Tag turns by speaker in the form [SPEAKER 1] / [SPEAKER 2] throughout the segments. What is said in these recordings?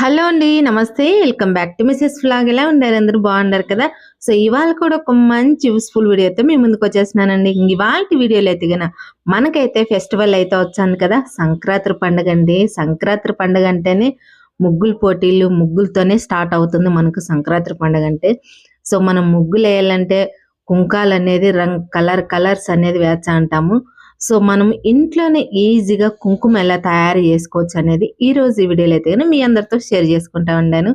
[SPEAKER 1] Hello అండి నమస్తే. Welcome back to Mrs flag. ఎలా ఉండారు అందరూ బాగున్నారు కదా? సో ఇవాళ కూడా ఒక మంచి యూస్ఫుల్ వీడియోతో మీ ముందుకు వచ్చేస్తున్నానండి. ఇవాళ వీడియోలు అయితే గన మనకైతే ఫెస్టివల్ అయితే వచ్చాను కదా? సంక్రాంతి పండుగ అండి. సంక్రాంతి పండుగ అంటేనే ముగ్గులు పోటీలు ముగ్గులతోనే స్టార్ట్ అవుతుంది మనకు సంక్రాంతి పండుగ అంటే. సో మనం ముగ్గులు వేయాలంటే కుంకాలు అనేది రంగ్ కలర్ కలర్స్ అనేది వేచా అంటాము సో మనం ఇంట్లోనే ఈజీగా కుంకుమ ఎలా తయారు చేసుకోవచ్చు అనేది ఈ రోజు ఈ వీడియోలో అయితే మీ అందరితో షేర్ చేసుకుంటా ఉండాను.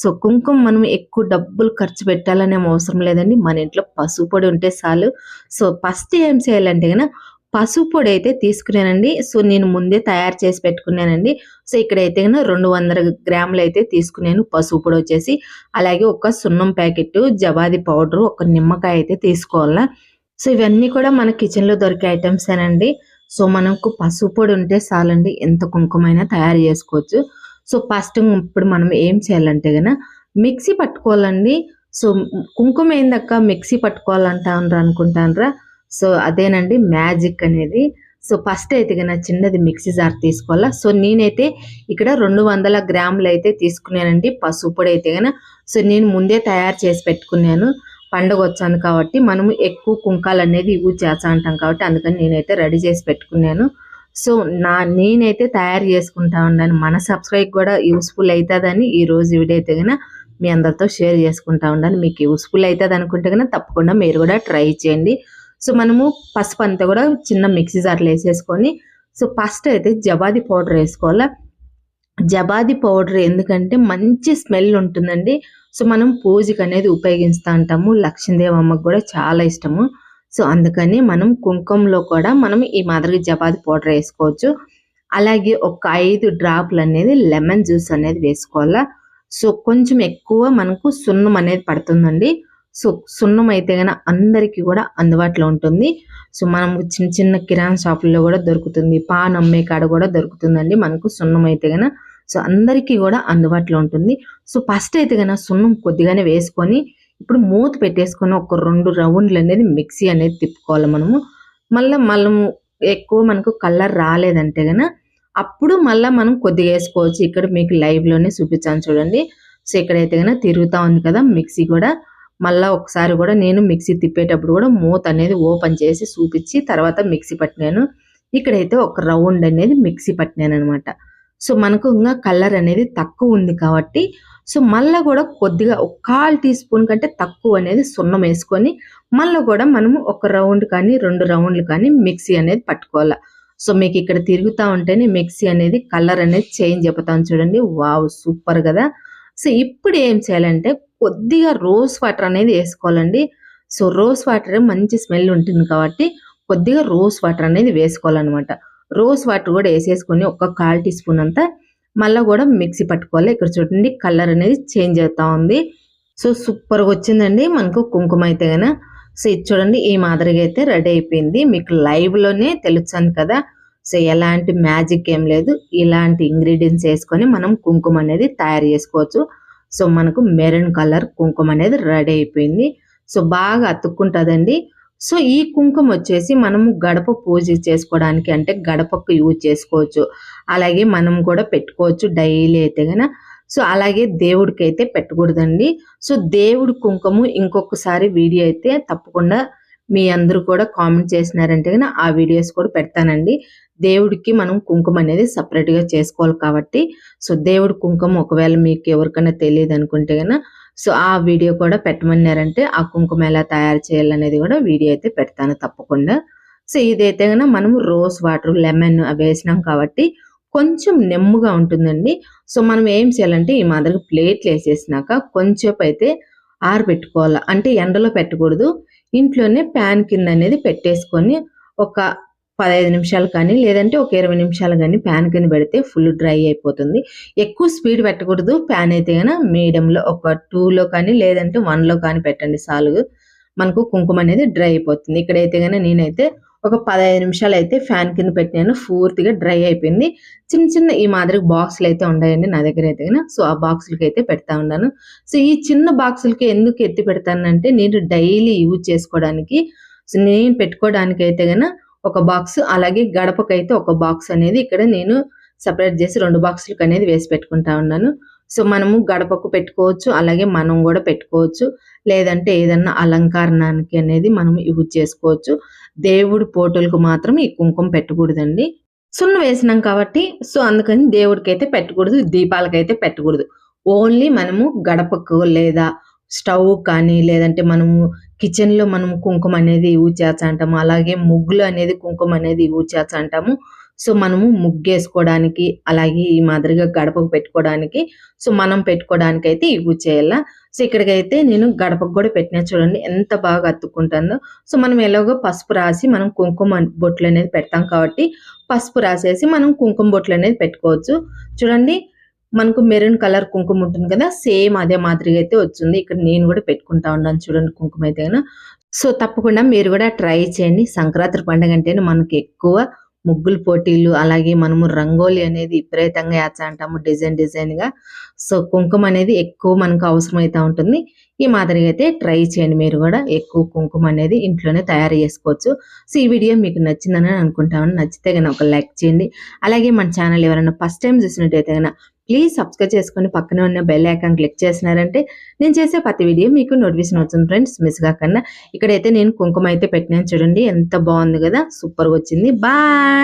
[SPEAKER 1] సో కుంకుమ మనం ఎక్కువ డబ్బులు ఖర్చు పెట్టాలనే అవసరం లేదండి. మన ఇంట్లో పసుపు పొడి ఉంటే చాలు. సో ఫస్ట్ ఏం చేయాలంటే కనుక పసుపు పొడి అయితే తీసుకున్నానండి. సో నేను ముందే తయారు చేసి పెట్టుకున్నానండి. సో ఇక్కడైతే కనుక రెండు వందల గ్రాములు అయితే తీసుకున్నాను పసుపు పొడి వచ్చేసి. అలాగే ఒక సున్నం ప్యాకెట్ జవాది పౌడర్ ఒక నిమ్మకాయ అయితే తీసుకోవాలా. సో ఇవన్నీ కూడా మన కిచెన్లో దొరికే ఐటమ్స్ ఏనండి. సో మనకు పసుపు పొడి ఉంటే చాలండి. ఎంత కుంకుమైనా తయారు చేసుకోవచ్చు. సో ఫస్ట్ ఇప్పుడు మనం ఏం చేయాలంటే కనుక మిక్సీ పట్టుకోవాలండి. సో కుంకుమ ఏందక్క? మిక్సీ పట్టుకోవాలంటా అనుకుంటానరా. సో అదేనండి మ్యాజిక్ అనేది. సో ఫస్ట్ అయితే కన్నా చిన్నది మిక్సీ జార్ తీసుకోవాలా. సో నేనైతే ఇక్కడ రెండు వందల గ్రాములు అయితే తీసుకున్నానండి. పసుపు పొడి అయితే కన్నా సో నేను ముందే తయారు చేసి పెట్టుకున్నాను. పండుగ వచ్చాను కాబట్టి మనము ఎక్కువ కుంకాలు అనేది యూజ్ చేస్తా ఉంటాం కాబట్టి అందుకని నేనైతే రెడీ చేసి పెట్టుకున్నాను. సో నా నేనైతే తయారు చేసుకుంటా ఉన్నాను. మన సబ్స్క్రైబ్ కూడా యూస్ఫుల్ అవుతుందని ఈ రోజు వీడియో అయితే కనుక మీ అందరితో షేర్ చేసుకుంటా ఉన్నాను మీకు యూస్ఫుల్ అవుతుంది అనుకుంటే కనుక తప్పకుండా మీరు కూడా ట్రై చేయండి. సో మనము పసుపు అంతా కూడా చిన్న మిక్సీ జార్లో వేసేసుకొని సో ఫస్ట్ అయితే జబాది పౌడర్ వేసుకోవాలి? జబాది పౌడర్ ఎందుకంటే మంచి స్మెల్ ఉంటుందండి. సో మనం పూజకి అనేది ఉపయోగిస్తూ ఉంటాము. లక్ష్మీదేవి అమ్మకు కూడా చాలా ఇష్టము. సో అందుకని మనం కుంకుమలో కూడా మనం ఈ మాదిరి జపాతి పౌడర్ వేసుకోవచ్చు. అలాగే ఒక ఐదు డ్రాప్లు అనేది లెమన్ జ్యూస్ అనేది వేసుకోవాలా. సో కొంచెం ఎక్కువ మనకు సున్నం అనేది పడుతుందండి. సో సున్నం అయితే కనుక అందరికీ కూడా అందుబాటులో ఉంటుంది. సో మనం చిన్న చిన్న కిరాణా షాపుల్లో కూడా దొరుకుతుంది. పాన్ అమ్మే కాడ కూడా దొరుకుతుందండి మనకు సున్నం అయితే కనుక సో అందరికీ కూడా అందుబాటులో ఉంటుంది. సో ఫస్ట్ అయితే కనుక సున్నం కొద్దిగానే వేసుకొని ఇప్పుడు మూత పెట్టేసుకొని ఒక రెండు రౌండ్లు అనేది మిక్సీ అనేది తిప్పుకోవాలి మనము. మళ్ళీ మనము ఎక్కువ మనకు కలర్ రాలేదంటే కనుక అప్పుడు మళ్ళీ మనం కొద్దిగా వేసుకోవచ్చు. ఇక్కడ మీకు లైవ్లోనే చూపించాను చూడండి. సో ఇక్కడైతే కనుక తిరుగుతూ ఉంది కదా మిక్సీ కూడా. మళ్ళీ ఒకసారి కూడా నేను మిక్సీ తిప్పేటప్పుడు కూడా మూత అనేది ఓపెన్ చేసి చూపించి తర్వాత మిక్సీ పట్టినాను. ఇక్కడైతే ఒక రౌండ్ అనేది మిక్సీ పట్టినాను అనమాట సో మనకు ఇంకా కలర్ అనేది తక్కువ ఉంది కాబట్టి సో మళ్ళీ కూడా కొద్దిగా ఒక కాల్ టీ స్పూన్ కంటే తక్కువ అనేది సున్నం వేసుకొని మళ్ళీ కూడా మనము ఒక రౌండ్ కానీ రెండు రౌండ్లు కానీ మిక్సీ అనేది పట్టుకోవాలి. సో మీకు ఇక్కడ తిరుగుతూ ఉంటేనే మిక్సీ అనేది కలర్ అనేది చేంజ్ చెప్తాను చూడండి. వావ్ సూపర్ కదా. సో ఇప్పుడు ఏం చేయాలంటే కొద్దిగా రోజ్ వాటర్ అనేది వేసుకోవాలండి. సో రోజ్ వాటర్ మంచి స్మెల్ ఉంటుంది కాబట్టి కొద్దిగా రోజ్ వాటర్ అనేది వేసుకోవాలన్నమాట. రోజ్ వాటర్ కూడా వేసేసుకొని ఒక కాల్ టీ స్పూన్ అంతా మళ్ళీ కూడా మిక్సీ పట్టుకోవాలి. ఇక్కడ చూడండి కలర్ అనేది చేంజ్ అవుతా ఉంది. సో సూపర్గా వచ్చిందండి. మనకు కుంకుమ అయితే కన సో ఇది చూడండి ఈ మాదిరిగా అయితే రెడీ అయిపోయింది. మీకు లైవ్లోనే తెలుసాను కదా. సో ఎలాంటి మ్యాజిక్ ఏం లేదు. ఇలాంటి ఇంగ్రీడియంట్స్ వేసుకొని మనం కుంకుమ అనేది తయారు చేసుకోవచ్చు. సో మనకు మెరూన్ కలర్ కుంకుమ అనేది రెడీ అయిపోయింది. సో బాగా అతుక్కుంటుందండి. సో ఈ కుంకుమ వచ్చేసి మనము గడప పూజ చేసుకోవడానికి అంటే గడపకు యూజ్ చేసుకోవచ్చు. అలాగే మనం కూడా పెట్టుకోవచ్చు డైలీ అయితే గన సో అలాగే దేవుడికి అయితే పెట్టకూడదండి. సో దేవుడి కుంకుమ ఇంకొకసారి వీడియో అయితే తప్పకుండా మీ అందరూ కూడా కామెంట్ చేసినారంటే కనుక ఆ వీడియోస్ కూడా పెడతానండి. దేవుడికి మనం కుంకుమ అనేది సపరేట్గా చేసుకోవాలి కాబట్టి. సో దేవుడి కుంకుమ ఒకవేళ మీకు ఎవరికైనా తెలియదు అనుకుంటే కనుక సో ఆ వీడియో కూడా పెట్టమన్నారంటే ఆ కుంకుమ ఎలా తయారు చేయాలనేది కూడా వీడియో అయితే పెడతాను తప్పకుండా. సో ఇదైతే కనుక మనము రోజ్ వాటర్ లెమన్ అవి వేసినాం కాబట్టి కొంచెం నెమ్ముగా ఉంటుందండి. సో మనం ఏం చేయాలంటే ఈ మాదిరి ప్లేట్లు వేసేసినాక కొంచెం అయితే ఆరబెట్టుకోవాలి. అంటే ఎండలో పెట్టకూడదు. ఇంట్లోనే ప్యాన్ కింద అనేది పెట్టేసుకొని ఒక పదహైదు నిమిషాలు కానీ లేదంటే ఒక ఇరవై నిమిషాలు కానీ ప్యాన్ కింద పెడితే ఫుల్ డ్రై అయిపోతుంది. ఎక్కువ స్పీడ్ పెట్టకూడదు. ప్యాన్ అయితే కనుక మీడియంలో ఒక టూలో కానీ లేదంటే వన్లో కానీ పెట్టండి సాలుగు మనకు కుంకుమ అనేది డ్రై అయిపోతుంది. ఇక్కడైతే కనుక నేనైతే ఒక పదహైదు నిమిషాలు అయితే ఫ్యాన్ కింద పెట్టినాను. పూర్తిగా డ్రై అయిపోయింది. చిన్న చిన్న ఈ మాదిరి బాక్సులు అయితే ఉన్నాయండి నా దగ్గర అయితే కనుక సో ఆ బాక్సులకి అయితే పెడతా ఉన్నాను. సో ఈ చిన్న బాక్సులకి ఎందుకు ఎత్తి పెడతానంటే నేను డైలీ యూజ్ చేసుకోవడానికి సో నేను పెట్టుకోవడానికి అయితే కనుక ఒక బాక్స్ అలాగే గడపకైతే ఒక బాక్స్ అనేది ఇక్కడ నేను సపరేట్ చేసి రెండు బాక్సులకు అనేది వేసి పెట్టుకుంటా ఉన్నాను. సో మనము గడపకు పెట్టుకోవచ్చు అలాగే మనం కూడా పెట్టుకోవచ్చు. లేదంటే ఏదన్నా అలంకరణానికి అనేది మనం యూజ్ చేసుకోవచ్చు. దేవుడి ఫోటోలకు మాత్రం ఈ కుంకుమ పెట్టకూడదండి. సున్న వేసినాం కాబట్టి సో అందుకని దేవుడికి అయితే పెట్టకూడదు దీపాలకైతే పెట్టకూడదు. ఓన్లీ మనము గడపకు లేదా స్టవ్ కానీ లేదంటే మనము కిచెన్లో మనము కుంకుమ అనేది యూజ్ చేస్తా అంటాము అలాగే ముగ్గులు అనేది కుంకుమ అనేది యూజ్ చేస్తా అంటాము సో మనము ముగ్గేసుకోవడానికి అలాగే ఈ మాదిరిగా గడపకు పెట్టుకోవడానికి సో మనం పెట్టుకోవడానికి అయితే యూజ్ చేయాల. సో ఇక్కడికైతే నేను గడపకు కూడా పెట్టినా చూడండి ఎంత బాగా అతుక్కుంటుందో. సో మనం ఎలాగో పసుపు రాసి మనం కుంకుమ బొట్లు అనేది పెడతాం కాబట్టి పసుపు రాసేసి మనం కుంకుమ బొట్లు అనేది పెట్టుకోవచ్చు. చూడండి మనకు మెరూన్ కలర్ కుంకుమ ఉంటుంది కదా సేమ్ అదే మాదిరిగా అయితే వచ్చింది. ఇక్కడ నేను కూడా పెట్టుకుంటా ఉన్నాను చూడండి కుంకుమ అయితే సో తప్పకుండా మీరు కూడా ట్రై చేయండి. సంక్రాంతి పండుగ అంటేనే మనకు ఎక్కువ ముగ్గులు పోటీలు అలాగే మనము రంగోలి అనేది విపరీతంగా వేస్తా అంటాము డిజైన్ డిజైన్గా సో కుంకుమ అనేది ఎక్కువ మనకు అవసరమైతా ఉంటుంది. ఈ మాదిరిగా అయితే ట్రై చేయండి మీరు కూడా. ఎక్కువ కుంకుమ అనేది ఇంట్లోనే తయారు చేసుకోవచ్చు. సో ఈ వీడియో మీకు నచ్చిందని అనుకుంటామని నచ్చితే కనుక ఒక లైక్ చేయండి. అలాగే మన ఛానల్ ఎవరైనా ఫస్ట్ టైం చూసినట్టయితే కనుక ప్లీజ్ సబ్స్క్రైబ్ చేసుకొని పక్కనే ఉన్న బెల్ ఐకాన్ క్లిక్ చేసినారంటే నేను చేసే ప్రతి వీడియో మీకు నోటిఫికేషన్ అవుతుంది ఫ్రెండ్స్ మిస్ కాకుండా. ఇక్కడైతే నేను కుంకుమ అయితే పెట్టినాను చూడండి ఎంత బాగుంది కదా సూపర్గా వచ్చింది. బాయ్